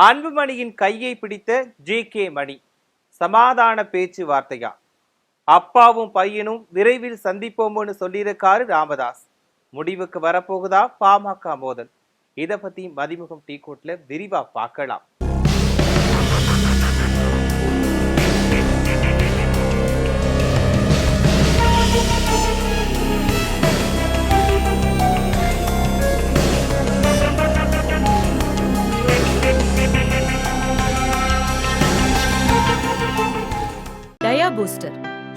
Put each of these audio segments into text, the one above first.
அன்புமணியின் கையை பிடித்த J K மணி. சமாதான பேச்சுவார்த்தையா? அப்பாவும் பையனும் விரைவில் சந்திப்போம்னு சொல்லியிருக்காரு ராமதாஸ். முடிவுக்கு வரப்போகுதா பாமக மோதல்? இதை பத்தி மதிமுகம் டீ கோட்ல விரிவா பார்க்கலாம். பூஸ்டர்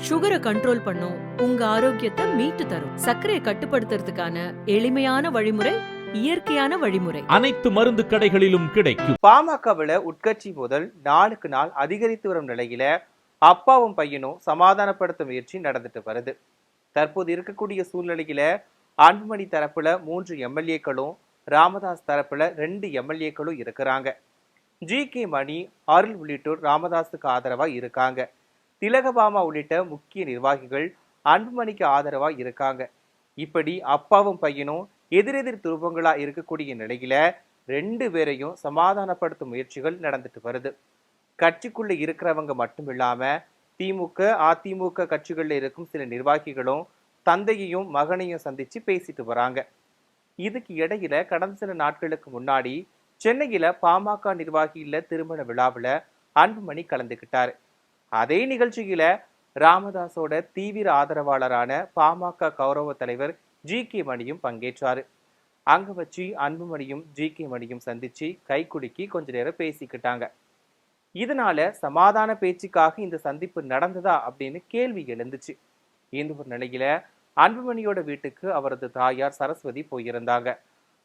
சுகரை கண்ட்ரோல் பண்ணும். உங்க ஆரோக்கியத்தை மீட்டு தரும். சர்க்கரையை கட்டுப்படுத்துறதுக்கான எளிமையான வழிமுறை இயற்கையான வழிமுறை. அனைத்து மருந்து கடைகளிலும் கிடைக்கும். பாமகவில் உட்கட்சி மோதல் நாளுக்கு நாள் அதிகரித்து வரும் நிலையில அப்பாவும் பையனும் சமாதானப்படுத்த முயற்சி நடந்துட்டு வருது. தற்போது இருக்கக்கூடிய சூழ்நிலையில அன்புமணி தரப்புல மூன்று எம்எல்ஏக்களும் ராமதாஸ் தரப்புல ரெண்டு எம்எல்ஏக்களும் இருக்கிறாங்க. ஜி கே மணி அருள் உள்ளிட்டோர் ராமதாஸுக்கு ஆதரவா இருக்காங்க. திலகபாமா உள்ளிட்ட முக்கிய நிர்வாகிகள் அன்புமணிக்கு ஆதரவாக இருக்காங்க. இப்படி அப்பாவும் பையனும் எதிரெதிர் துருவங்களா இருக்கக்கூடிய நிலையில ரெண்டு பேரையும் சமாதானப்படுத்தும் முயற்சிகள் நடந்துட்டு வருது. கட்சிக்குள்ள இருக்கிறவங்க மட்டும் இல்லாம திமுக அதிமுக கட்சிகளில் இருக்கும் சில நிர்வாகிகளும் தந்தையையும் மகனையும் சந்திச்சு பேசிட்டு வராங்க. இதுக்கு இடையில கடந்த சில நாட்களுக்கு முன்னாடி சென்னையில பாமக நிர்வாகியில திருமண விழாவில் அன்புமணி கலந்துக்கிட்டாரு. அதே நிகழ்ச்சியில ராமதாஸோட தீவிர ஆதரவாளரான பாமக கௌரவ தலைவர் ஜி கே மணியும் பங்கேற்றாரு. அங்க வச்சு அன்புமணியும் ஜி கே மணியும் சந்திச்சு கைக்குலுக்கி கொஞ்ச நேரம் பேசிக்கிட்டாங்க. இதனால சமாதான பேச்சுக்காக இந்த சந்திப்பு நடந்ததா அப்படின்னு கேள்வி எழுந்துச்சு. இந்த ஒரு நிலையில அன்புமணியோட வீட்டுக்கு அவரது தாயார் சரஸ்வதி போயிருந்தாங்க.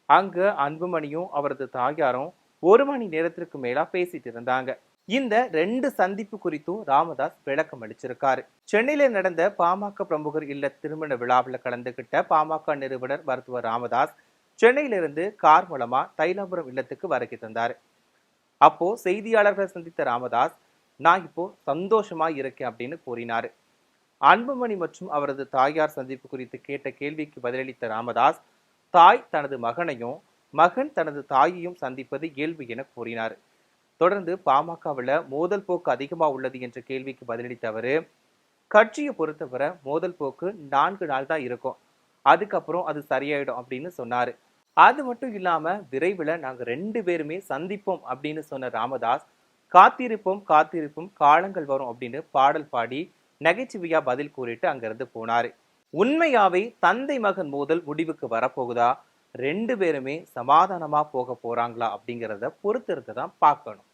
அங்க அன்புமணியும் அவரது தாயாரும் ஒரு மணி நேரத்திற்கு மேலா பேசிட்டு இருந்தாங்க. இந்த ரெண்டு சந்திப்பு குறித்தும் ராமதாஸ் விளக்கம் அளிச்சிருக்காரு. சென்னையில நடந்த பாமக பிரமுகர் இல்ல திருமண விழாவில் கலந்துகிட்ட பாமக நிறுவனர் மருத்துவர் ராமதாஸ் சென்னையிலிருந்து கார் மூலமா தைலாபுரம் இல்லத்துக்கு வருகை தந்தார். அப்போ செய்தியாளர்களை சந்தித்த ராமதாஸ் நான் இப்போ சந்தோஷமா இருக்கேன் அப்படின்னு கூறினாரு. அன்புமணி மற்றும் அவரது தாயார் சந்திப்பு குறித்து கேட்ட கேள்விக்கு பதிலளித்த ராமதாஸ் தாய் தனது மகனையும் மகன் தனது தாயையும் சந்திப்பது இயல்பு என கூறினார். தொடர்ந்து பாமகவில் மோதல் போக்கு அதிகமா உள்ளது என்ற கேள்விக்கு பதிலளித்த அவர் கட்சியை பொறுத்தவரை மோதல் போக்கு நான்கு நாள் தான் இருக்கும். அதுக்கப்புறம் அது சரியாயிடும் அப்படின்னு சொன்னாரு. அது மட்டும் இல்லாம விரைவில் நாங்க ரெண்டு பேருமே சந்திப்போம் அப்படின்னு சொன்ன ராமதாஸ் காத்திருப்போம் காத்திருப்போம் காலங்கள் வரும் அப்படின்னு பாடல் பாடி நகைச்சுவையா பதில் கூறிட்டு அங்கேருந்து போனாரு. உண்மையாவே தந்தை மகன் மோதல் முடிவுக்கு வரப்போகுதா? ரெண்டு பேருமே சமாதானமா போக போறாங்களா அப்படிங்கிறத பொறுத்திருந்து தான் பார்க்கணும்.